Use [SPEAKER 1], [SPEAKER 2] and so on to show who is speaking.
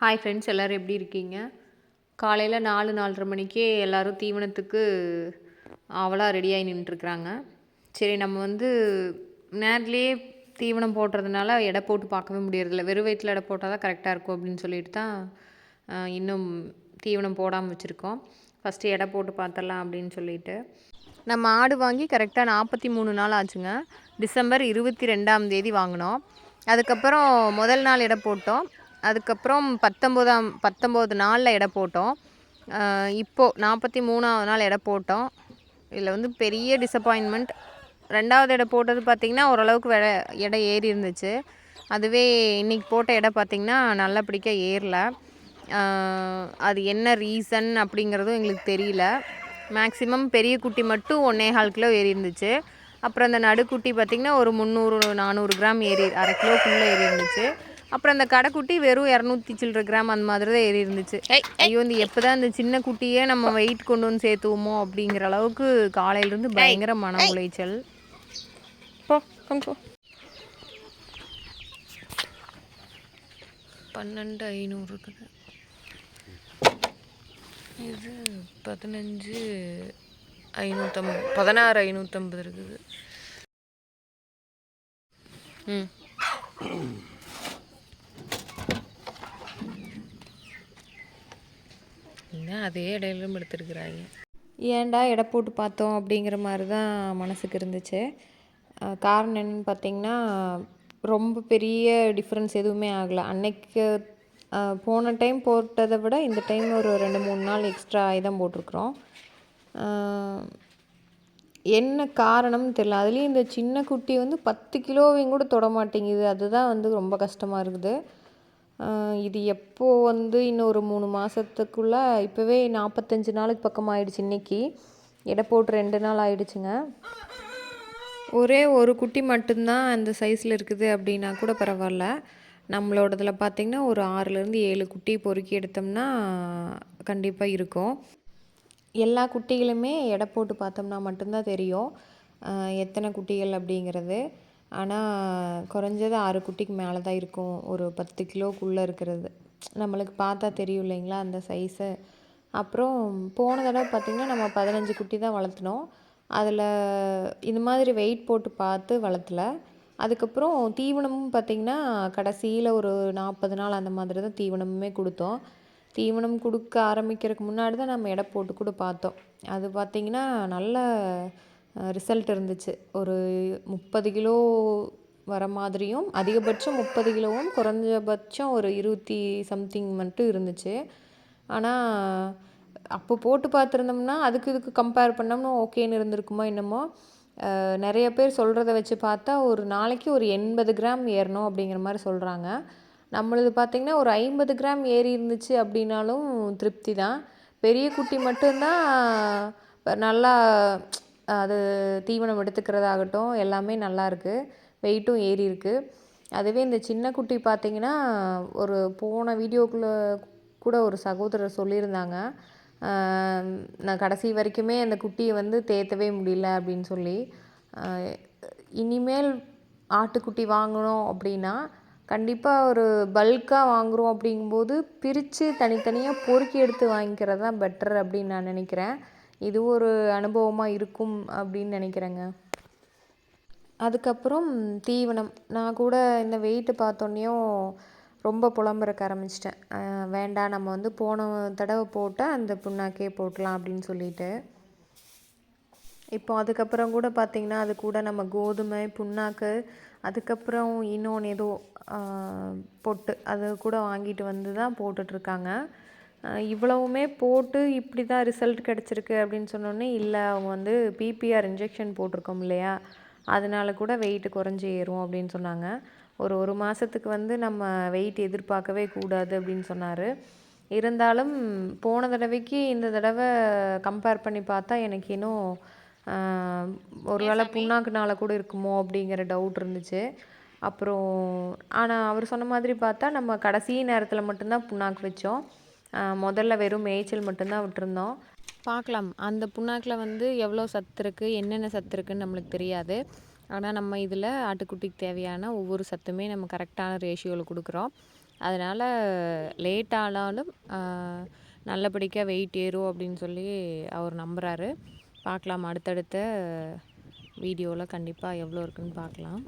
[SPEAKER 1] Hi friends எல்லோரும் எப்படி இருக்கீங்க? காலையில் நாலு நாலரை மணிக்கே எல்லோரும் தீவனத்துக்கு ஆவலாக ரெடியாகி நின்றுருக்குறாங்க சரி நம்ம வந்து நேர்லேயே தீவனம் போடுறதுனால எடை போட்டு பார்க்கவே முடியறதில்ல. வெறும் வயிற்றில் எடை போட்டால் தான் கரெக்டாக இருக்கும் அப்படின்னு சொல்லிட்டு தான் இன்னும் தீவனம் போடாமல் வச்சுருக்கோம். ஃபஸ்ட்டு எடை போட்டு பார்த்துடலாம் அப்படின்னு சொல்லிட்டு. நம்ம ஆடு வாங்கி கரெக்டாக நாற்பத்தி மூணு நாள் ஆச்சுங்க. டிசம்பர் இருபத்தி ரெண்டாம் தேதி வாங்கினோம். அதுக்கப்புறம் முதல் நாள் எடை போட்டோம். அதுக்கப்புறம் பத்தொம்போதாம் பத்தொம்போது நாளில் எடை போட்டோம். இப்போது நாற்பத்தி மூணாவது நாள் எடை போட்டோம். இதில் வந்து பெரிய டிசப்பாயின்மெண்ட் ரெண்டாவது எடை போட்டது பார்த்திங்கன்னா ஓரளவுக்கு வெ எடை ஏறி இருந்துச்சு. அதுவே இன்றைக்கி போட்ட எடை பார்த்திங்கன்னா நல்லபடிக்க ஏறல. அது என்ன ரீசன் அப்படிங்கிறதும் எங்களுக்கு தெரியல. மேக்ஸிமம் பெரிய குட்டி மட்டும் ஒன்றே கால் கிலோ ஏறி இருந்துச்சு. அப்புறம் அந்த நடுக்குட்டி பார்த்திங்கன்னா ஒரு முந்நூறு நானூறு கிராம் ஏறி அரை கிலோக்குள்ளே ஏறி இருந்துச்சு. அப்புறம் அந்த கடைக்குட்டி வெறும் இரநூத்தி சில்லற கிராம் அந்த மாதிரி தான் ஏறி இருந்துச்சு. ஐயோ இந்த எப்போ தான் இந்த சின்ன குட்டியே நம்ம வெயிட் கொண்டு வந்து சேர்த்துவோமோ அப்படிங்கிற அளவுக்கு காலையிலேருந்து பயங்கர மன உளைச்சல். போ போ. பன்னெண்டு ஐநூறு இருக்குது. இது பதினஞ்சு ஐநூற்றம்பது பதினாறு ஐநூற்றம்பது இருக்குது. ம் என்ன அதே இடையிலும் எடுத்துருக்குறாங்க. ஏன்டா எடை போட்டு பார்த்தோம் அப்படிங்கிற மாதிரி தான் மனசுக்கு இருந்துச்சு. காரணம் என்னன்னு பார்த்தீங்கன்னா ரொம்ப பெரிய டிஃப்ரென்ஸ் எதுவுமே ஆகலை. அன்னைக்கு போன டைம் போட்டதை விட இந்த டைம் ஒரு ரெண்டு மூணு நாள் எக்ஸ்ட்ரா ஆகி தான் போட்டிருக்குறோம். என்ன காரணம்னு தெரியல. அதுலேயும் இந்த சின்ன குட்டி வந்து பத்து கிலோவையும் கூட தொட மாட்டேங்குது. அதுதான் வந்து ரொம்ப கஷ்டமாக இருக்குது. இது எப்போ வந்து இன்னும் ஒரு மூணு மாதத்துக்குள்ளே இப்போவே நாற்பத்தஞ்சு நாளுக்கு பக்கம் ஆயிடுச்சு இன்னைக்கு. எடை போட்டு ரெண்டு நாள் ஆயிடுச்சுங்க. ஒரே ஒரு குட்டி மட்டும்தான் அந்த சைஸில் இருக்குது அப்படின்னா கூட பரவாயில்ல. நம்மளோடதில் பார்த்திங்கன்னா ஒரு ஆறுலேருந்து ஏழு குட்டி பொறுக்கி எடுத்தோம்னா கண்டிப்பாக இருக்கும். எல்லா குட்டிகளுமே எடை போட்டு பார்த்தோம்னா மட்டும்தான் தெரியும். எத்தனை குட்டிகள் அப்படிங்கிறது. ஆனால் குறைஞ்சது ஆறு குட்டிக்கு மேலே தான் இருக்கும். ஒரு பத்து கிலோக்குள்ளே இருக்கிறது. நம்மளுக்கு பார்த்தா தெரியும் இல்லைங்களா அந்த சைஸு அப்புறம் போன தடவை பார்த்திங்கன்னா நம்ம பதினஞ்சு குட்டி தான் வளர்த்துனோம். அதில் இந்த மாதிரி வெயிட் போட்டு பார்த்து வளர்த்தல. அதுக்கப்புறம் தீவனமும் பார்த்திங்கன்னா கடைசியில் ஒரு நாற்பது நாள் அந்த மாதிரி தான் தீவனமுமே கொடுத்தோம். தீவனம் கொடுக்க ஆரம்பிக்கிறதுக்கு முன்னாடி தான் நம்ம எடை போட்டு கூட பார்த்தோம். அது பார்த்திங்கன்னா நல்ல ரிசல்ட் இருந்துச்சு. ஒரு முப்பது கிலோ வர மாதிரியும் அதிகபட்சம் முப்பது கிலோவும் குறைஞ்சபட்சம் ஒரு இருபத்தி சம்திங் மட்டும் இருந்துச்சு. ஆனால் அப்போ போட்டு பார்த்துருந்தோம்னா அதுக்கு இதுக்கு கம்பேர் பண்ணோம்னா ஓகேன்னு இருந்திருக்குமோ என்னமோ. நிறைய பேர் சொல்கிறத வச்சு பார்த்தா ஒரு நாளைக்கு ஒரு எண்பது கிராம் ஏறணும் அப்படிங்கிற மாதிரி சொல்கிறாங்க நம்மளது பார்த்திங்கன்னா ஒரு ஐம்பது கிராம் ஏறி இருந்துச்சு அப்படின்னாலும் திருப்தி தான். பெரிய குட்டி மட்டும்தான் நல்லா அது தீவனம் எடுத்துக்கிறதாகட்டும் எல்லாமே நல்லா இருக்குது வெயிட்டும் ஏறி இருக்குது அதுவே இந்த சின்ன குட்டி பார்த்திங்கன்னா ஒரு போன வீடியோக்குள்ளே கூட ஒரு சகோதரர் சொல்லியிருந்தாங்க. நான் கடைசி வரைக்குமே அந்த குட்டியை வந்து தேத்தவே முடியல அப்படின்னு சொல்லி. இனிமேல் ஆட்டுக்குட்டி வாங்கணும் அப்படின்னா கண்டிப்பாக ஒரு பல்காக வாங்குகிறோம் அப்படிங்கும்போது பிரித்து தனித்தனியாக பொறுக்கி எடுத்து வாங்கிக்கிறது தான் பெட்டர் அப்படின்னு நான் நினைக்கிறேன். இது ஒரு அனுபவமாக இருக்கும் அப்படின்னு நினைக்கிறேங்க. அதுக்கப்புறம் தீவனம். நான் கூட இந்த வெயிட்டு பார்த்தோன்னையும் ரொம்ப புலம்புறக்க ஆரம்பிச்சிட்டேன். வேண்டாம் நம்ம வந்து போன தடவை போட்ட அந்த புண்ணாக்கே போட்டலாம் அப்படின்னு சொல்லிட்டு. இப்போ அதுக்கப்புறம் கூட பார்த்திங்கன்னா அது கூட நம்ம கோதுமை புண்ணாக்கு அதுக்கப்புறம் இன்னொன்று ஏதோ பொட்டு அது கூட வாங்கிட்டு வந்து தான் போட்டுட்ருக்காங்க. இவ்வளவுமே போட்டு இப்படி தான் ரிசல்ட் கிடச்சிருக்கு அப்படின்னு சொன்னோன்னே இல்லை அவங்க வந்து பிபிஆர் இன்ஜெக்ஷன் போட்டிருக்கோம் இல்லையா? அதனால கூட வெயிட் குறைஞ்சி ஏறும் அப்படின்னு சொன்னாங்க. ஒரு ஒரு மாதத்துக்கு வந்து நம்ம வெயிட் எதிர்பார்க்கவே கூடாது அப்படின்னு சொன்னார். இருந்தாலும் போன தடவைக்கு இந்த தடவை கம்பேர் பண்ணி பார்த்தா எனக்கு இன்னும் ஆஹ், ஒருவேளை புண்ணாக்குனால கூட இருக்குமோ அப்படிங்கிற டவுட் இருந்துச்சு. அப்புறம் ஆனால் அவர் சொன்ன மாதிரி பார்த்தா நம்ம கடைசி நேரத்தில் மட்டும்தான் புண்ணாக்கு வச்சோம். முதல்ல வெறும் மேய்ச்சல் மட்டும்தான் விட்டுருந்தோம். பார்க்கலாம். அந்த புண்ணாக்கில் வந்து எவ்வளோ சத்து இருக்குது என்னென்ன சத்து இருக்குன்னு நம்மளுக்கு தெரியாது. ஆனால் நம்ம இதில் ஆட்டுக்குட்டிக்கு தேவையான ஒவ்வொரு சத்துமே நம்ம கரெக்டான ரேஷியோவில் கொடுக்குறோம். அதனால் லேட் ஆனாலும் நல்லபடியாக வெயிட் ஏறும் அப்படின்னு சொல்லி அவர் நம்புகிறாரு பார்க்கலாம். அடுத்தடுத்த வீடியோவில் கண்டிப்பாக எவ்வளோ இருக்குன்னு பார்க்கலாம்.